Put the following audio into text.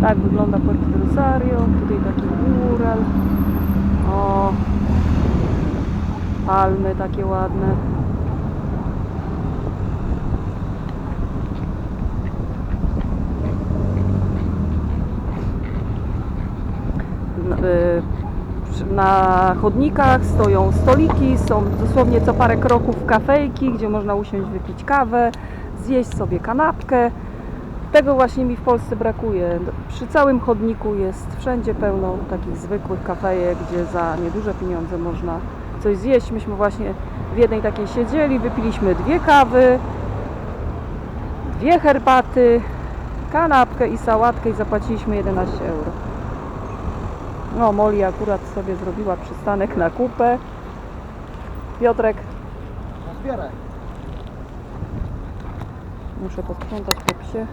Tak wygląda Puerto Rosario. Tutaj taki mural. O, palmy takie ładne. Y, Na chodnikach stoją stoliki, są dosłownie co parę kroków kafejki, gdzie można usiąść, wypić kawę, zjeść sobie kanapkę. Tego właśnie mi w Polsce brakuje. Przy całym chodniku jest wszędzie pełno takich zwykłych kafejek, gdzie za nieduże pieniądze można coś zjeść. Myśmy właśnie w jednej takiej siedzieli, wypiliśmy dwie kawy, dwie herbaty, kanapkę i sałatkę i zapłaciliśmy 11 euro. No, Moli akurat sobie zrobiła przystanek na kupę. Piotrek, Zbieraj. muszę posprzątać po psie.